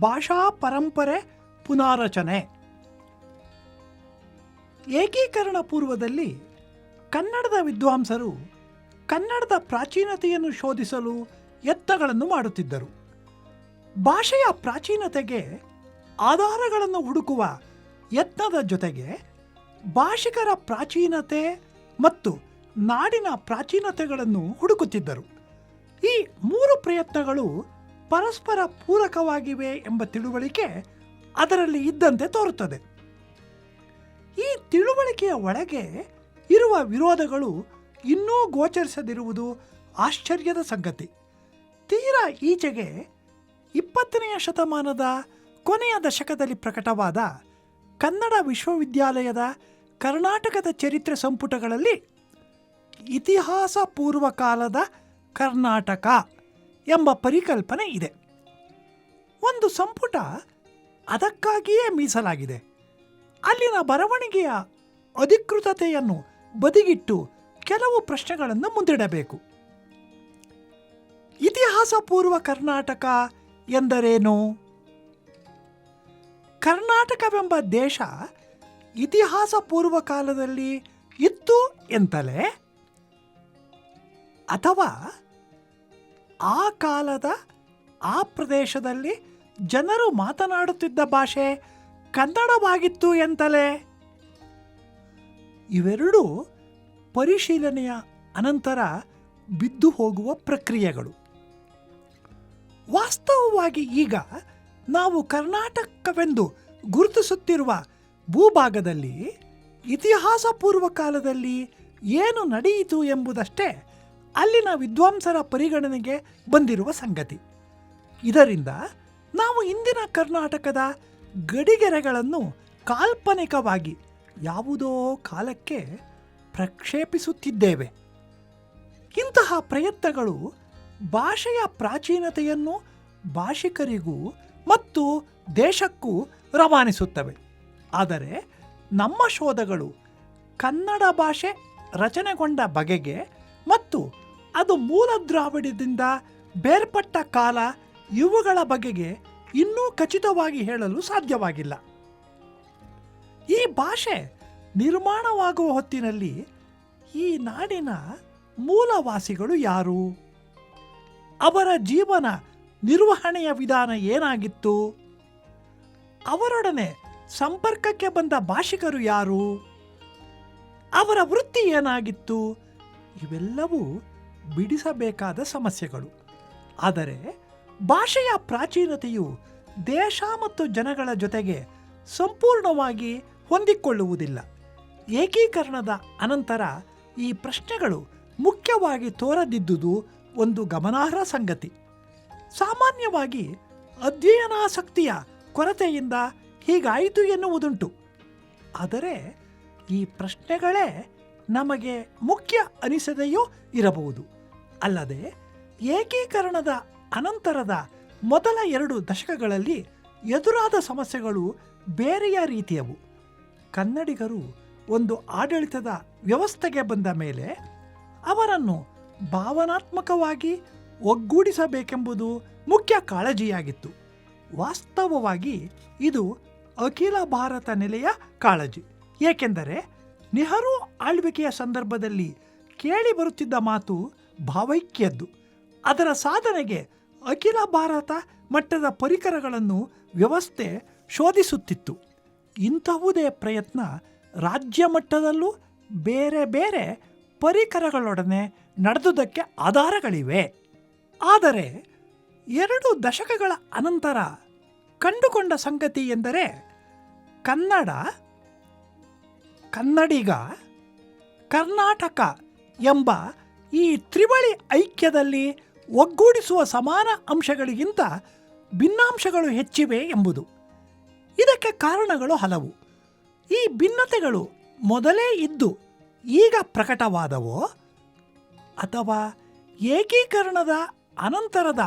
ಭಾಷಾ ಪರಂಪರೆ ಪುನಾರಚನೆ. ಏಕೀಕರಣ ಪೂರ್ವದಲ್ಲಿ ಕನ್ನಡದ ವಿದ್ವಾಂಸರು ಕನ್ನಡದ ಪ್ರಾಚೀನತೆಯನ್ನು ಶೋಧಿಸಲು ಯತ್ನಗಳನ್ನು ಮಾಡುತ್ತಿದ್ದರು. ಭಾಷೆಯ ಪ್ರಾಚೀನತೆಗೆ ಆಧಾರಗಳನ್ನು ಹುಡುಕುವ ಯತ್ನದ ಜೊತೆಗೆ ಭಾಷಿಕರ ಪ್ರಾಚೀನತೆ ಮತ್ತು ನಾಡಿನ ಪ್ರಾಚೀನತೆಗಳನ್ನು ಹುಡುಕುತ್ತಿದ್ದರು. ಈ ಮೂರು ಪ್ರಯತ್ನಗಳು ಪರಸ್ಪರ ಪೂರಕವಾಗಿವೆ ಎಂಬ ತಿಳುವಳಿಕೆ ಅದರಲ್ಲಿ ಇದ್ದಂತೆ ತೋರುತ್ತದೆ. ಈ ತಿಳುವಳಿಕೆಯ ಒಳಗೆ ಇರುವ ವಿರೋಧಗಳು ಇನ್ನೂ ಗೋಚರಿಸದಿರುವುದು ಆಶ್ಚರ್ಯದ ಸಂಗತಿ. ತೀರಾ ಈಚೆಗೆ ಇಪ್ಪತ್ತನೆಯ ಶತಮಾನದ ಕೊನೆಯ ದಶಕದಲ್ಲಿ ಪ್ರಕಟವಾದ ಕನ್ನಡ ವಿಶ್ವವಿದ್ಯಾಲಯದ ಕರ್ನಾಟಕದ ಚರಿತ್ರೆ ಸಂಪುಟಗಳಲ್ಲಿ ಇತಿಹಾಸ ಪೂರ್ವ ಕಾಲದ ಕರ್ನಾಟಕ. ಎಂಬ ಪರಿಕಲ್ಪನೆ ಇದೆ. ಒಂದು ಸಂಪುಟ ಅದಕ್ಕಾಗಿಯೇ ಮೀಸಲಾಗಿದೆ. ಅಲ್ಲಿನ ಬರವಣಿಗೆಯ ಅಧಿಕೃತತೆಯನ್ನು ಬದಿಗಿಟ್ಟು ಕೆಲವು ಪ್ರಶ್ನೆಗಳನ್ನು ಮುಂದಿಡಬೇಕು. ಇತಿಹಾಸ ಪೂರ್ವ ಕರ್ನಾಟಕ ಎಂದರೇನು? ಕರ್ನಾಟಕವೆಂಬ ದೇಶ ಇತಿಹಾಸ ಪೂರ್ವ ಕಾಲದಲ್ಲಿ ಇತ್ತು ಎಂತಲೇ? ಅಥವಾ ಆ ಕಾಲದ, ಆ ಪ್ರದೇಶದಲ್ಲಿ ಜನರು ಮಾತನಾಡುತ್ತಿದ್ದ ಭಾಷೆ ಕನ್ನಡವಾಗಿತ್ತು ಎಂತಲೇ? ಇವೆರಡೂ ಪರಿಶೀಲನೆಯ ಅನಂತರ ಬಿದ್ದು ಹೋಗುವ ಪ್ರಕ್ರಿಯೆಗಳು. ವಾಸ್ತವವಾಗಿ ಈಗ ನಾವು ಕರ್ನಾಟಕವೆಂದು ಗುರುತಿಸುತ್ತಿರುವ ಭೂಭಾಗದಲ್ಲಿ ಇತಿಹಾಸ ಪೂರ್ವ ಕಾಲದಲ್ಲಿ ಏನು ನಡೆಯಿತು ಎಂಬುದಷ್ಟೇ ಅಲ್ಲಿನ ವಿದ್ವಾಂಸರ ಪರಿಗಣನೆಗೆ ಬಂದಿರುವ ಸಂಗತಿ. ಇದರಿಂದ ನಾವು ಇಂದಿನ ಕರ್ನಾಟಕದ ಗಡಿಗೆರೆಗಳನ್ನು ಕಾಲ್ಪನಿಕವಾಗಿ ಯಾವುದೋ ಕಾಲಕ್ಕೆ ಪ್ರಕ್ಷೇಪಿಸುತ್ತಿದ್ದೇವೆ. ಇಂತಹ ಪ್ರಯತ್ನಗಳು ಭಾಷೆಯ ಪ್ರಾಚೀನತೆಯನ್ನು ಭಾಷಿಕರಿಗೂ ಮತ್ತು ದೇಶಕ್ಕೂ ರವಾನಿಸುತ್ತವೆ. ಆದರೆ ನಮ್ಮ ಶೋಧಗಳು ಕನ್ನಡ ಭಾಷೆ ರಚನೆಗೊಂಡ ಬಗೆಗೆ ಮತ್ತು ಅದು ಮೂಲ ದ್ರಾವಿಡದಿಂದ ಬೇರ್ಪಟ್ಟ ಕಾಲ ಇವುಗಳ ಬಗೆಗೆ ಇನ್ನೂ ಖಚಿತವಾಗಿ ಹೇಳಲು ಸಾಧ್ಯವಾಗಿಲ್ಲ. ಈ ಭಾಷೆ ನಿರ್ಮಾಣವಾಗುವ ಹೊತ್ತಿನಲ್ಲಿ ಈ ನಾಡಿನ ಮೂಲವಾಸಿಗಳು ಯಾರು? ಅವರ ಜೀವನ ನಿರ್ವಹಣೆಯ ವಿಧಾನ ಏನಾಗಿತ್ತು? ಅವರೊಡನೆ ಸಂಪರ್ಕಕ್ಕೆ ಬಂದ ಭಾಷಿಕರು ಯಾರು? ಅವರ ವೃತ್ತಿ ಏನಾಗಿತ್ತು? ಇವೆಲ್ಲವೂ ಬಿಡಿಸಬೇಕಾದ ಸಮಸ್ಯೆಗಳು. ಆದರೆ ಭಾಷೆಯ ಪ್ರಾಚೀನತೆಯು ದೇಶ ಮತ್ತು ಜನಗಳ ಜೊತೆಗೆ ಸಂಪೂರ್ಣವಾಗಿ ಹೊಂದಿಕೊಳ್ಳುವುದಿಲ್ಲ. ಏಕೀಕರಣದ ಅನಂತರ ಈ ಪ್ರಶ್ನೆಗಳು ಮುಖ್ಯವಾಗಿ ತೋರದಿದ್ದುದು ಒಂದು ಗಮನಾರ್ಹ ಸಂಗತಿ. ಸಾಮಾನ್ಯವಾಗಿ ಅಧ್ಯಯನಾಸಕ್ತಿಯ ಕೊರತೆಯಿಂದ ಹೀಗಾಯಿತು ಎನ್ನುವುದುಂಟು. ಆದರೆ ಈ ಪ್ರಶ್ನೆಗಳೇ ನಮಗೆ ಮುಖ್ಯ ಅನಿಸದೆಯೂ ಇರಬಹುದು. ಅಲ್ಲದೆ ಏಕೀಕರಣದ ಅನಂತರದ ಮೊದಲ ಎರಡು ದಶಕಗಳಲ್ಲಿ ಎದುರಾದ ಸಮಸ್ಯೆಗಳು ಬೇರೆಯ ರೀತಿಯವು. ಕನ್ನಡಿಗರು ಒಂದು ಆಡಳಿತದ ವ್ಯವಸ್ಥೆಗೆ ಬಂದ ಮೇಲೆ ಅವರನ್ನು ಭಾವನಾತ್ಮಕವಾಗಿ ಒಗ್ಗೂಡಿಸಬೇಕೆಂಬುದು ಮುಖ್ಯ ಕಾಳಜಿಯಾಗಿತ್ತು. ವಾಸ್ತವವಾಗಿ ಇದು ಅಖಿಲ ಭಾರತ ನೆಲೆಯ ಕಾಳಜಿ. ಏಕೆಂದರೆ ನೆಹರು ಆಳ್ವಿಕೆಯ ಸಂದರ್ಭದಲ್ಲಿ ಕೇಳಿ ಬರುತ್ತಿದ್ದ ಮಾತು ಭಾವೈಕ್ಯದ್ದು. ಅದರ ಸಾಧನೆಗೆ ಅಖಿಲ ಭಾರತ ಮಟ್ಟದ ಪರಿಕರಗಳನ್ನು ವ್ಯವಸ್ಥೆ ಶೋಧಿಸುತ್ತಿತ್ತು. ಇಂತಹುದೇ ಪ್ರಯತ್ನ ರಾಜ್ಯ ಮಟ್ಟದಲ್ಲೂ ಬೇರೆ ಬೇರೆ ಪರಿಕರಗಳೊಡನೆ ನಡೆದುದಕ್ಕೆ ಆಧಾರಗಳಿವೆ. ಆದರೆ ಎರಡು ದಶಕಗಳ ಅನಂತರ ಕಂಡುಕೊಂಡ ಸಂಗತಿ ಎಂದರೆ ಕನ್ನಡ, ಕನ್ನಡಿಗ, ಕರ್ನಾಟಕ ಎಂಬ ಈ ತ್ರಿವಳಿ ಐಕ್ಯದಲ್ಲಿ ಒಗ್ಗೂಡಿಸುವ ಸಮಾನ ಅಂಶಗಳಿಗಿಂತ ಭಿನ್ನಾಂಶಗಳು ಹೆಚ್ಚಿವೆ ಎಂಬುದು. ಇದಕ್ಕೆ ಕಾರಣಗಳು ಹಲವು. ಈ ಭಿನ್ನತೆಗಳು ಮೊದಲೇ ಇದ್ದು ಈಗ ಪ್ರಕಟವಾದವೋ ಅಥವಾ ಏಕೀಕರಣದ ಅನಂತರದ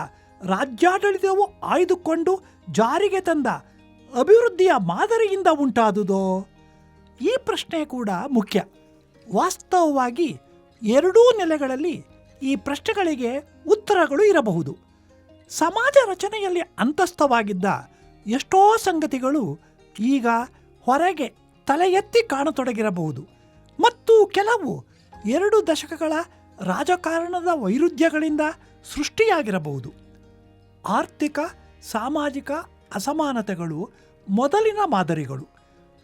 ರಾಜ್ಯಾಡಳಿತವು ಆಯ್ದುಕೊಂಡು ಜಾರಿಗೆ ತಂದ ಅಭಿವೃದ್ಧಿಯ ಮಾದರಿಯಿಂದ ಉಂಟಾದುದೋ? ಈ ಪ್ರಶ್ನೆ ಕೂಡ ಮುಖ್ಯ. ವಾಸ್ತವವಾಗಿ ಎರಡೂ ನೆಲೆಗಳಲ್ಲಿ ಈ ಪ್ರಶ್ನೆಗಳಿಗೆ ಉತ್ತರಗಳು ಇರಬಹುದು. ಸಮಾಜ ರಚನೆಯಲ್ಲಿ ಅಂತಸ್ಥವಾಗಿದ್ದ ಎಷ್ಟೋ ಸಂಗತಿಗಳು ಈಗ ಹೊರಗೆ ತಲೆ ಎತ್ತಿ ಕಾಣತೊಡಗಿರಬಹುದು. ಮತ್ತು ಕೆಲವು ಎರಡು ದಶಕಗಳ ರಾಜಕಾರಣದ ವೈರುಧ್ಯಗಳಿಂದ ಸೃಷ್ಟಿಯಾಗಿರಬಹುದು. ಆರ್ಥಿಕ, ಸಾಮಾಜಿಕ ಅಸಮಾನತೆಗಳು ಮೊದಲಿನ ಮಾದರಿಗಳು.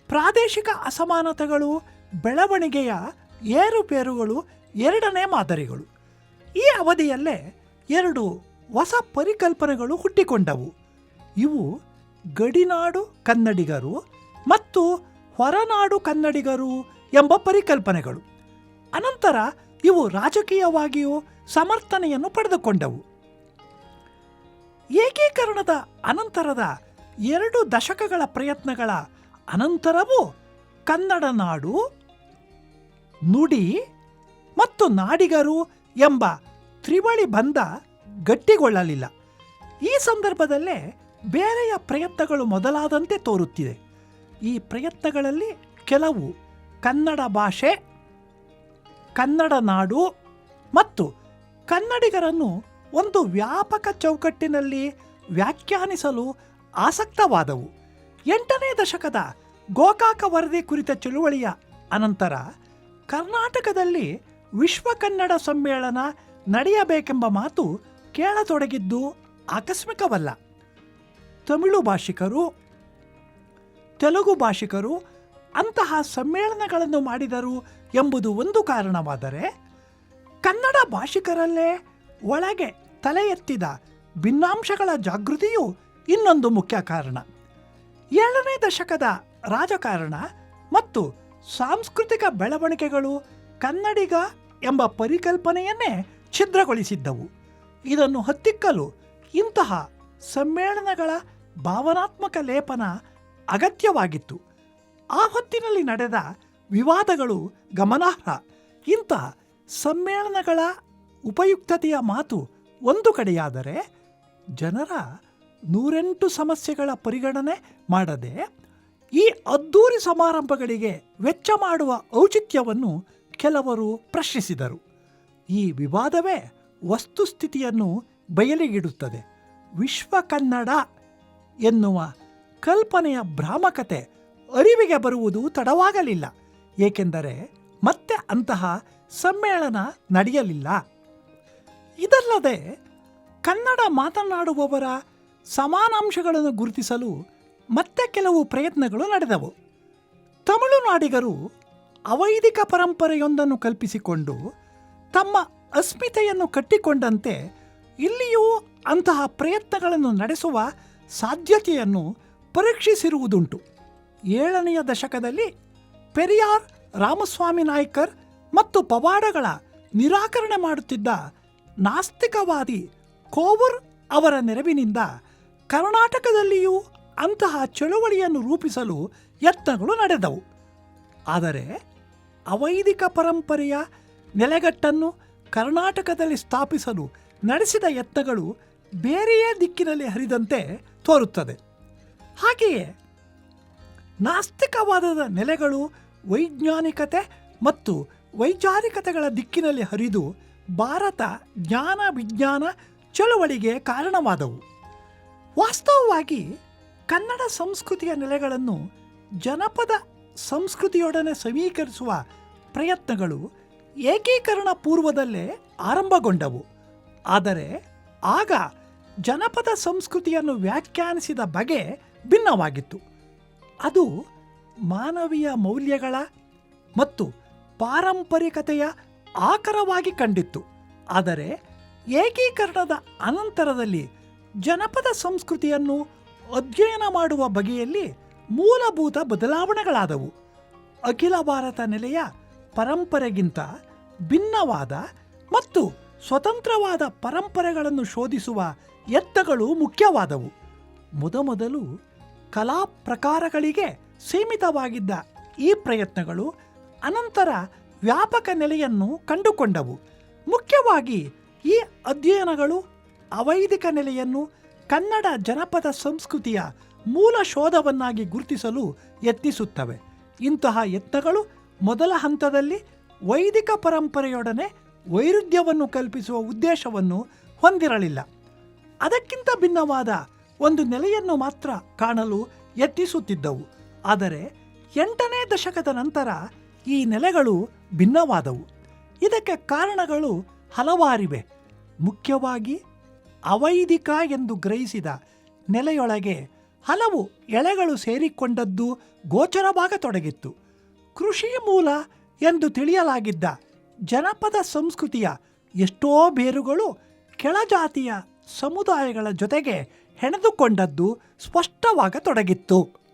ಪ್ರಾದೇಶಿಕ ಅಸಮಾನತೆಗಳು ಬೆಳವಣಿಗೆಯ ಏರುಪೇರುಗಳು ಎರಡನೇ ಮಾದರಿಗಳು. ಈ ಅವಧಿಯಲ್ಲೇ ಎರಡು ಹೊಸ ಪರಿಕಲ್ಪನೆಗಳು ಹುಟ್ಟಿಕೊಂಡವು. ಇವು ಗಡಿನಾಡು ಕನ್ನಡಿಗರು ಮತ್ತು ಹೊರನಾಡು ಕನ್ನಡಿಗರು ಎಂಬ ಪರಿಕಲ್ಪನೆಗಳು. ಅನಂತರ ಇವು ರಾಜಕೀಯವಾಗಿಯೂ ಸಮರ್ಥನೆಯನ್ನು ಪಡೆದುಕೊಂಡವು. ಏಕೀಕರಣದ ಅನಂತರದ ಎರಡು ದಶಕಗಳ ಪ್ರಯತ್ನಗಳ ಅನಂತರವೂ ಕನ್ನಡ ನಾಡು ನುಡಿ ಮತ್ತು ನಾಡಿಗರು ಎಂಬ ತ್ರಿವಳಿ ಬಂಧ ಗಟ್ಟಿಗೊಳ್ಳಲಿಲ್ಲ. ಈ ಸಂದರ್ಭದಲ್ಲೇ ಬೇರೆಯ ಪ್ರಯತ್ನಗಳು ಮೊದಲಾದಂತೆ ತೋರುತ್ತಿದೆ. ಈ ಪ್ರಯತ್ನಗಳಲ್ಲಿ ಕೆಲವು ಕನ್ನಡ ಭಾಷೆ, ಕನ್ನಡ ನಾಡು ಮತ್ತು ಕನ್ನಡಿಗರನ್ನು ಒಂದು ವ್ಯಾಪಕ ಚೌಕಟ್ಟಿನಲ್ಲಿ ವ್ಯಾಖ್ಯಾನಿಸಲು ಆಸಕ್ತವಾದವು. ಎಂಟನೇ ದಶಕದ ಗೋಕಾಕ ವರದಿ ಕುರಿತ ಚಳುವಳಿಯ ಅನಂತರ ಕರ್ನಾಟಕದಲ್ಲಿ ವಿಶ್ವ ಕನ್ನಡ ಸಮ್ಮೇಳನ ನಡೆಯಬೇಕೆಂಬ ಮಾತು ಕೇಳತೊಡಗಿದ್ದು ಆಕಸ್ಮಿಕವಲ್ಲ. ತಮಿಳು ಭಾಷಿಕರು, ತೆಲುಗು ಭಾಷಿಕರು ಅಂತಹ ಸಮ್ಮೇಳನಗಳನ್ನು ಮಾಡಿದರು ಎಂಬುದು ಒಂದು ಕಾರಣವಾದರೆ ಕನ್ನಡ ಭಾಷಿಕರಲ್ಲೇ ಒಳಗೆ ತಲೆ ಎತ್ತಿದ ಭಿನ್ನಾಂಶಗಳ ಜಾಗೃತಿಯು ಇನ್ನೊಂದು ಮುಖ್ಯ ಕಾರಣ. ಏಳನೇ ದಶಕದ ರಾಜಕಾರಣ ಮತ್ತು ಸಾಂಸ್ಕೃತಿಕ ಬೆಳವಣಿಗೆಗಳು ಕನ್ನಡಿಗ ಎಂಬ ಪರಿಕಲ್ಪನೆಯನ್ನೇ ಛಿದ್ರಗೊಳಿಸಿದ್ದವು. ಇದನ್ನು ಹತ್ತಿಕ್ಕಲು ಇಂತಹ ಸಮ್ಮೇಳನಗಳ ಭಾವನಾತ್ಮಕ ಲೇಪನ ಅಗತ್ಯವಾಗಿತ್ತು. ಆ ಹೊತ್ತಿನಲ್ಲಿ ನಡೆದ ವಿವಾದಗಳು ಗಮನಾರ್ಹ. ಇಂತಹ ಸಮ್ಮೇಳನಗಳ ಉಪಯುಕ್ತತೆಯ ಮಾತು ಒಂದು ಕಡೆಯಾದರೆ, ಜನರ ನೂರೆಂಟು ಸಮಸ್ಯೆಗಳ ಪರಿಗಣನೆ ಮಾಡದೆ ಈ ಅದ್ದೂರಿ ಸಮಾರಂಭಗಳಿಗೆ ವೆಚ್ಚ ಮಾಡುವ ಔಚಿತ್ಯವನ್ನು ಕೆಲವರು ಪ್ರಶ್ನಿಸಿದರು. ಈ ವಿವಾದವೇ ವಸ್ತುಸ್ಥಿತಿಯನ್ನು ಬಯಲಿಗಿಡುತ್ತದೆ. ವಿಶ್ವ ಕನ್ನಡ ಎನ್ನುವ ಕಲ್ಪನೆಯ ಭ್ರಾಮಕತೆ ಅರಿವಿಗೆ ಬರುವುದು ತಡವಾಗಲಿಲ್ಲ. ಏಕೆಂದರೆ ಮತ್ತೆ ಅಂತಹ ಸಮ್ಮೇಳನ ನಡೆಯಲಿಲ್ಲ. ಇದಲ್ಲದೆ ಕನ್ನಡ ಮಾತನಾಡುವವರ ಸಮಾನಾಂಶಗಳನ್ನು ಗುರುತಿಸಲು ಮತ್ತೆ ಕೆಲವು ಪ್ರಯತ್ನಗಳು ನಡೆದವು. ತಮಿಳುನಾಡಿಗರು ಅವೈದಿಕ ಪರಂಪರೆಯೊಂದನ್ನು ಕಲ್ಪಿಸಿಕೊಂಡು ತಮ್ಮ ಅಸ್ಮಿತೆಯನ್ನು ಕಟ್ಟಿಕೊಂಡಂತೆ ಇಲ್ಲಿಯೂ ಅಂತಹ ಪ್ರಯತ್ನಗಳನ್ನು ನಡೆಸುವ ಸಾಧ್ಯತೆಯನ್ನು ಪರೀಕ್ಷಿಸಿರುವುದುಂಟು. ಏಳನೆಯ ದಶಕದಲ್ಲಿ ಪೆರಿಯಾರ್, ರಾಮಸ್ವಾಮಿ ನಾಯ್ಕರ್ ಮತ್ತು ಪವಾಡಗಳ ನಿರಾಕರಣೆ ಮಾಡುತ್ತಿದ್ದ ನಾಸ್ತಿಕವಾದಿ ಕೋವರ್ ಅವರ ನೆರವಿನಿಂದ ಕರ್ನಾಟಕದಲ್ಲಿಯೂ ಅಂತಹ ಚಳುವಳಿಯನ್ನು ರೂಪಿಸಲು ಯತ್ನಗಳು ನಡೆದವು. ಆದರೆ ಅವೈದಿಕ ಪರಂಪರೆಯ ನೆಲೆಗಟ್ಟನ್ನು ಕರ್ನಾಟಕದಲ್ಲಿ ಸ್ಥಾಪಿಸಲು ನಡೆಸಿದ ಯತ್ನಗಳು ಬೇರೆಯೇ ದಿಕ್ಕಿನಲ್ಲಿ ಹರಿದಂತೆ ತೋರುತ್ತದೆ. ಹಾಗೆಯೇ ನಾಸ್ತಿಕವಾದದ ನೆಲೆಗಳು ವೈಜ್ಞಾನಿಕತೆ ಮತ್ತು ವೈಚಾರಿಕತೆಗಳ ದಿಕ್ಕಿನಲ್ಲಿ ಹರಿದು ಭಾರತ ಜ್ಞಾನ ವಿಜ್ಞಾನ ಚಳುವಳಿಗೆ ಕಾರಣವಾದವು. ವಾಸ್ತವವಾಗಿ ಕನ್ನಡ ಸಂಸ್ಕೃತಿಯ ನೆಲೆಗಳನ್ನು ಜನಪದ ಸಂಸ್ಕೃತಿಯೊಡನೆ ಸಮೀಕರಿಸುವ ಪ್ರಯತ್ನಗಳು ಏಕೀಕರಣ ಪೂರ್ವದಲ್ಲೇ ಆರಂಭಗೊಂಡವು. ಆದರೆ ಆಗ ಜನಪದ ಸಂಸ್ಕೃತಿಯನ್ನು ವ್ಯಾಖ್ಯಾನಿಸಿದ ಬಗೆ ಭಿನ್ನವಾಗಿತ್ತು. ಅದು ಮಾನವೀಯ ಮೌಲ್ಯಗಳ ಮತ್ತು ಪಾರಂಪರಿಕತೆಯ ಆಕರವಾಗಿ ಕಂಡಿತ್ತು. ಆದರೆ ಏಕೀಕರಣದ ಅನಂತರದಲ್ಲಿ ಜನಪದ ಸಂಸ್ಕೃತಿಯನ್ನು ಅಧ್ಯಯನ ಮಾಡುವ ಬಗೆಯಲ್ಲಿ ಮೂಲಭೂತ ಬದಲಾವಣೆಗಳಾದವು. ಅಖಿಲ ಭಾರತ ನೆಲೆಯ ಪರಂಪರೆಗಿಂತ ಭಿನ್ನವಾದ ಮತ್ತು ಸ್ವತಂತ್ರವಾದ ಪರಂಪರೆಗಳನ್ನು ಶೋಧಿಸುವ ಯತ್ನಗಳು ಮುಖ್ಯವಾದವು. ಮೊದಮೊದಲು ಕಲಾ ಪ್ರಕಾರಗಳಿಗೆ ಸೀಮಿತವಾಗಿದ್ದ ಈ ಪ್ರಯತ್ನಗಳು ಅನಂತರ ವ್ಯಾಪಕ ನೆಲೆಯನ್ನು ಕಂಡುಕೊಂಡವು. ಮುಖ್ಯವಾಗಿ ಈ ಅಧ್ಯಯನಗಳು ಅವೈದಿಕ ನೆಲೆಯನ್ನು ಕನ್ನಡ ಜನಪದ ಸಂಸ್ಕೃತಿಯ ಮೂಲ ಶೋಧವನ್ನಾಗಿ ಗುರುತಿಸಲು ಯತ್ನಿಸುತ್ತವೆ. ಇಂತಹ ಯತ್ನಗಳು ಮೊದಲ ಹಂತದಲ್ಲಿ ವೈದಿಕ ಪರಂಪರೆಯೊಡನೆ ವೈರುಧ್ಯವನ್ನು ಕಲ್ಪಿಸುವ ಉದ್ದೇಶವನ್ನು ಹೊಂದಿರಲಿಲ್ಲ. ಅದಕ್ಕಿಂತ ಭಿನ್ನವಾದ ಒಂದು ನೆಲೆಯನ್ನು ಮಾತ್ರ ಕಾಣಲು ಯತ್ನಿಸುತ್ತಿದ್ದವು. ಆದರೆ ಎಂಟನೇ ದಶಕದ ನಂತರ ಈ ನೆಲೆಗಳು ಭಿನ್ನವಾದವು. ಇದಕ್ಕೆ ಕಾರಣಗಳು ಹಲವಾರಿವೆ. ಮುಖ್ಯವಾಗಿ ಅವೈದಿಕ ಎಂದು ಗ್ರಹಿಸಿದ ನೆಲೆಯೊಳಗೆ ಹಲವು ಎಳೆಗಳು ಸೇರಿಕೊಂಡದ್ದು ಗೋಚರವಾಗತೊಡಗಿತ್ತು ಕೃಷಿ ಮೂಲ ಎಂದು ತಿಳಿಯಲಾಗಿದ್ದ ಜನಪದ ಸಂಸ್ಕೃತಿಯ ಎಷ್ಟೋ ಬೇರುಗಳು ಕೆಳಜಾತಿಯ ಸಮುದಾಯಗಳ ಜೊತೆಗೆ ಹೆಣೆದುಕೊಂಡದ್ದು ಸ್ಪಷ್ಟವಾಗತೊಡಗಿತ್ತು.